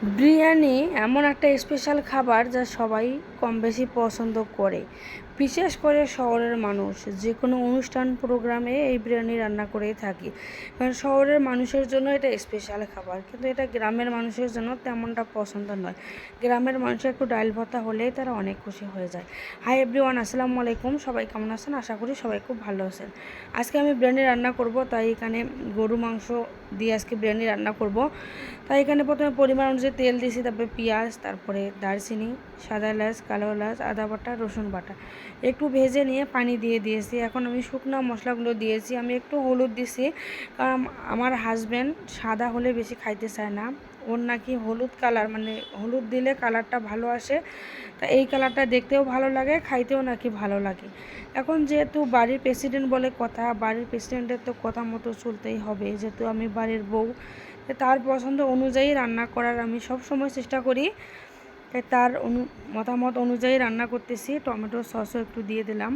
বিরিয়ানি এমন একটা স্পেশাল খাবার যা সবাই কম বেশি পছন্দ করে। বিশেষ করে শহরের মানুষ যে কোনো অনুষ্ঠান, প্রোগ্রামে এই বিরিয়ানি রান্না করেই থাকি। কারণ শহরের মানুষের জন্য এটা স্পেশাল খাবার, কিন্তু এটা গ্রামের মানুষের জন্য তেমনটা পছন্দ নয়। গ্রামের মানুষের একটু ডাল ভর্তা হলেই তারা অনেক খুশি হয়ে যায়। হাই এভরিওয়ান আসসালামু আলাইকুম। সবাই কেমন আছেন? আশা করি সবাই খুব ভালো আছেন। আজকে আমি বিরিয়ানি রান্না করব, তাই এখানে গরু মাংস দিয়ে আজকে বিরিয়ানি রান্না করব। তাই এখানে প্রথমে পরিমাণ অনুযায়ী তেল দিয়েছি, তারপরে পেঁয়াজ, তারপরে দারচিনি, সাদা এলাচ, কালো এলাচ, আদা বাটা, রসুন বাটা। একটু ভেজে নিয়ে পানি দিয়ে দিয়েছি। এখন আমি শুকনো মশলাগুলো দিয়েছি। আমি একটু হলুদ দিছি। কারণ আমার হাজব্যান্ড সাদা হলে বেশি খাইতে চায় না। ওর নাকি হলুদ কালার মানে হলুদ দিলে কালারটা ভালো আসে। তা এই কালারটা দেখতেও ভালো লাগে, খাইতেও নাকি ভালো লাগে। এখন যেহেতু বাড়ির প্রেসিডেন্ট বলে কথা, বাড়ির প্রেসিডেন্টের তো কথা মতো চলতেই হবে। যেহেতু আমি বাড়ির বউ তার পছন্দ অনুযায়ী রান্না করার আমি সব সময় চেষ্টা করি। তাই তার অনু, মতামত অনুযায়ী রান্না করতেছি। টমেটো সসও একটু দিয়ে দিলাম।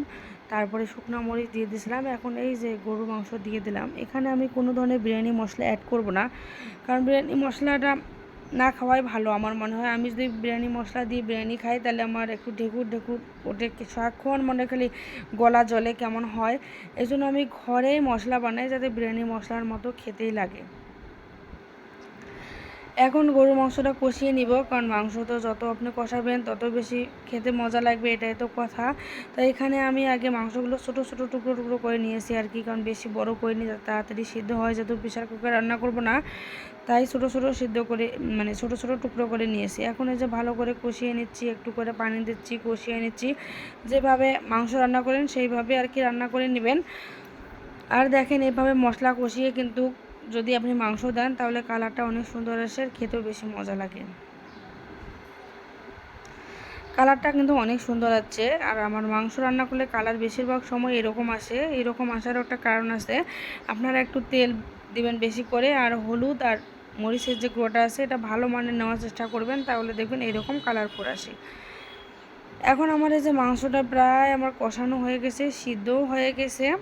তারপরে শুকনো মরিচ দিয়ে দিয়েছিলাম। এখন এই যে গরু মাংস দিয়ে দিলাম। এখানে আমি কোনো ধরনের বিরিয়ানি মশলা অ্যাড করব না। কারণ বিরিয়ানি মশলাটা না খাওয়াই ভালো। আমার মনে হয় আমি যদি বিরিয়ানি মশলা দিয়ে বিরিয়ানি খাই, তাহলে আমার একটু ঢেকুর ঢেকুর ওটা সারাক্ষণ মনে খালি গলা জলে কেমন হয়। এই জন্য আমি ঘরেই মশলা বানাই যাতে বিরিয়ানি মশলার মতো খেতেই লাগে। এখন গরু মাংসটা কষিয়ে নিব, কারণ মাংস তো যত আপনি কষাবেন, তত বেশি খেতে মজা লাগবে, এটাই তো কথা। তাই এখানে আমি আগে মাংসগুলো ছোটো ছোটো টুকরো টুকরো করে নিয়েছি আর কি, কারণ বেশি বড় করে নিয়ে তাড়াতাড়ি সিদ্ধ হয়, যেহেতু প্রেশার কুকার রান্না করব না। তাই ছোটো ছোটো সিদ্ধ করে মানে ছোটো ছোটো টুকরো করে নিয়েছি। এখন এই যে ভালো করে কষিয়ে নিচ্ছি, একটু করে পানি দিচ্ছি, কষিয়ে নিচ্ছি। যেভাবে মাংস রান্না করেন, সেইভাবে আর কি রান্না করে নেবেন। আর দেখেন এভাবে মশলা কষিয়ে কিন্তু যদি আপনি মাংস দেন, তাহলে কালারটা অনেক সুন্দর আসে আর খেতেও বেশি মজা লাগে। কালারটা কিন্তু অনেক সুন্দর আছে। আর আমার মাংস রান্না করলে কালার বেশিরভাগ সময় এরকম আসে। এরকম আসারও একটা কারণ আছে। আপনারা একটু তেল দিবেন বেশি করে, আর হলুদ আর মরিচের যে গুঁড়োটা আছে, এটা ভালো মানের নেওয়ার চেষ্টা করবেন, তাহলে দেখবেন এরকম কালার কালারফুল আসে। এখন আমার এই যে মাংসটা প্রায় আমার কষানো হয়ে গেছে, সিদ্ধও হয়ে গেছে।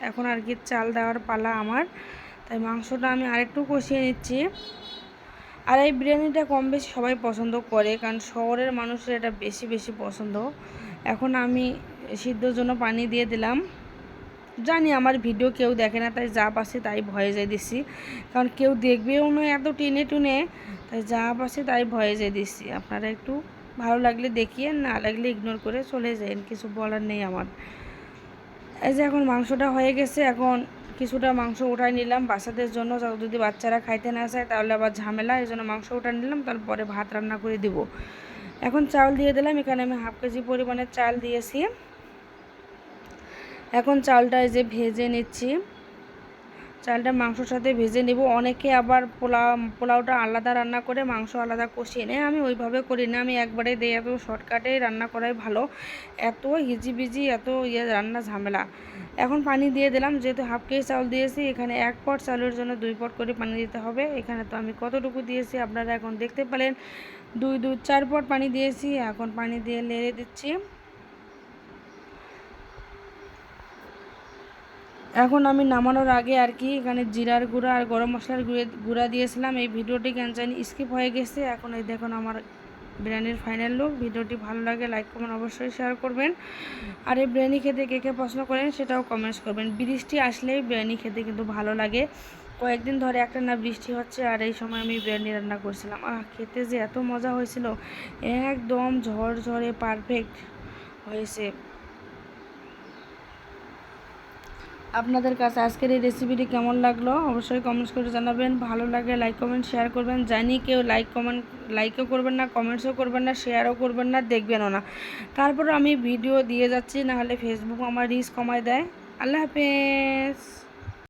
এখন আর কি চাল দেওয়ার পালা আমার। তাই মাংসটা আমি আরেকটু কষিয়ে নিচ্ছি। আর এই বিরিয়ানিটা কম বেশি সবাই পছন্দ করে, কারণ শহরের মানুষের এটা বেশি বেশি পছন্দ। এখন আমি সিদ্ধর জন্য পানি দিয়ে দিলাম। জানি আমার ভিডিও কেউ দেখে না, তাই যা পাচ্ছে তাই ভয়ে যাই দিচ্ছি কারণ কেউ দেখবেও নয় এত টেনে টুনে, তাই যা পাচ্ছে তাই ভয়ে যাই দিচ্ছি আপনারা একটু ভালো লাগলে দেখিয়ে, না লাগলে ইগনোর করে চলে যান কিছু বলার নেই আমার। এই যে এখন মাংসটা হয়ে গেছে, এখন কিছুটা মাংস উঠাই নিলাম। বাচ্চাদের জন্য যদি বাচ্চারা খাইতে না চায়, তাহলে আবার ঝামেলা। এই জন্য মাংস উঠাই নিলাম, তারপরে ভাত রান্না করে দিব। এখন চাল দিয়ে দিলাম। এখানে আমি হাফ কেজি পরিমাণের চাল দিয়েছি। এখন চালটা এই যে ভেজে নিচ্ছি চালটা মাংসর সাথে ভেজে নেব। অনেকে আবার পোলাও, পোলাওটা আলাদা রান্না করে মাংস আলাদা কষিয়ে নেয়। আমি ওইভাবে করি না। আমি একবারে দিয়ে এত শর্টকাটেই রান্না করাই ভালো। এত হিজিবিজি, এত ইয়ে রান্না ঝামেলা। এখন পানি দিয়ে দিলাম। যেহেতু হাফ কেজি চাউল দিয়েছি, এখানে এক পট চাউলের জন্য দুই পট করে পানি দিতে হবে। এখানে তো আমি কতটুকু দিয়েছি আপনারা এখন দেখতে পেলেন। দুই দুই, চার পট পানি দিয়েছি। এখন পানি দিয়ে লেড়ে দিচ্ছি। এখন আমি নামানোর আগে আর কি এখানে জিরার গুঁড়া আর গরম মশলার গুঁড়া দিয়েছিলাম। এই ভিডিওটি কেন স্কিপ হয়ে গেছে। এখন এই দেখুন আমার বিরিয়ানির ফাইনাল লুক ভিডিওটি ভালো লাগে লাইক কমেন্ট অবশ্যই শেয়ার করবেন। আর এই বিরিয়ানি খেতে কে কে পছন্দ করেন সেটাও কমেন্টস করবেন। বৃষ্টি আসলেই বিরিয়ানি খেতে কিন্তু ভালো লাগে। কয়েকদিন ধরে একটা না বৃষ্টি হচ্ছে আর এই সময় আমি বিরিয়ানি রান্না করছিলাম। আহ, খেতে যে এত মজা হয়েছিল। একদম ঝড় ঝড়ে পারফেক্ট হয়েছে। আপনাদের কাছে আজকের এই রেসিপিটি কেমন লাগল অবশ্যই কমেন্টস করে জানাবেন। ভালো লাগে লাইক কমেন্ট শেয়ার করবেন। জানি কেউ লাইক কমেন্ট লাইকও করবেন না কমেন্টসও করবেন না শেয়ারও করবেন না, দেখবেনও না। তারপর আমি ভিডিও দিয়ে যাচ্ছি, নাহলে ফেসবুক আমার রিস্ক কমায় দেয়। আল্লাহ হাফেজ।